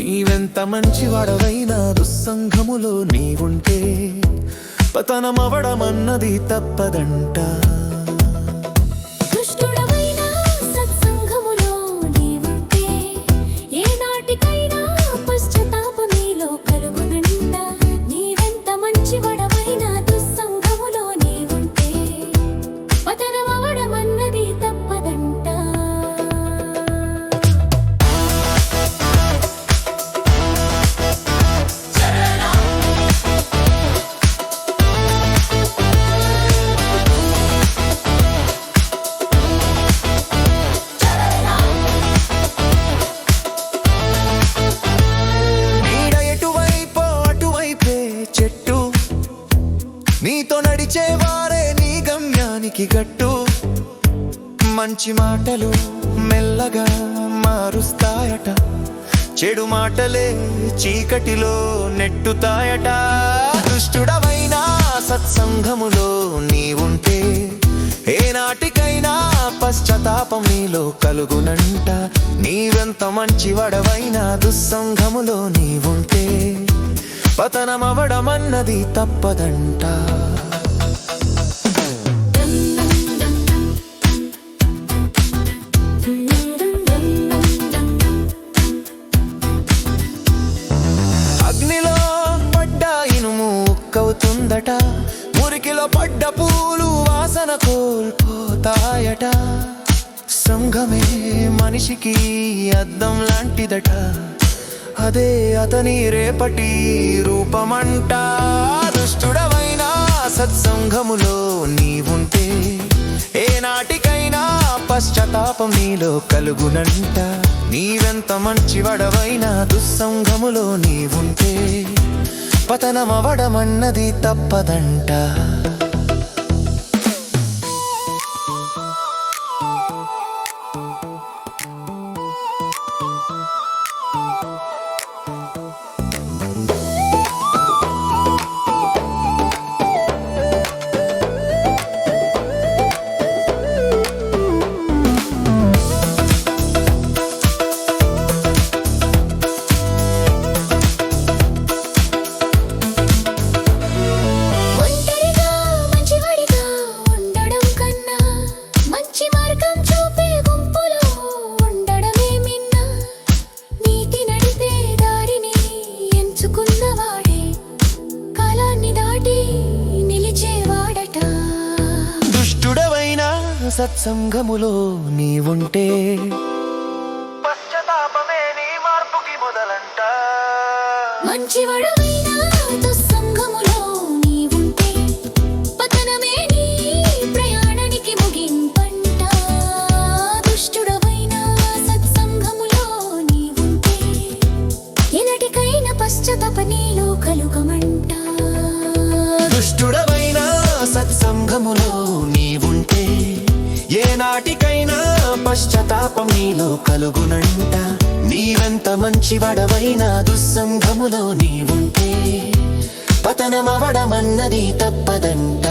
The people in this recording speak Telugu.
నీవెంత మంచివాడవైనా దుస్సంఘములో నీవుంటే పతనమవడమన్నది తప్పదంట. నీతో నీ గమ్యానికి గట్టు. మంచి మాటలు మెల్లగా మారుస్తాయట. చెడు మాటలే చీకటిలో నెట్టుతాయట. దుష్టుడవైనా సత్సంగములో నీవుంటే ఏనాటికైనా పశ్చాత్తాపం నీలో కలుగునంట. నీవెంత మంచివడవైనా దుస్సంగములో నీవుంటే పతనమవడమన్నది తప్పదంట. మురికిలో పడ్డ పూలు వాసన కోల్పోతాయట. సంఘమే మనిషికి అద్దం లాంటిదట. అదే అతని రేపటి రూపమంట. దుష్టుడవైనా సత్సంగములో నీవుంటే ఏనాటికైనా పశ్చాత్తాపం నీలో కలుగునంట. నీవెంత మంచివడవైనా దుస్సంగములో నీవుంటే పతనమవడమన్నది తప్పదంట. సత్సంగములో నీవుంటే. పశ్చాత్తాపమే నీ మార్పుకి మొదలంట. మంచివాడవైనా పశ్చాత్తాపం నీలో కలుగునంట నీవెంత మంచివడవైనా దుస్సంగములో నీవుంటే పతనమవడమన్నది తప్పదంట.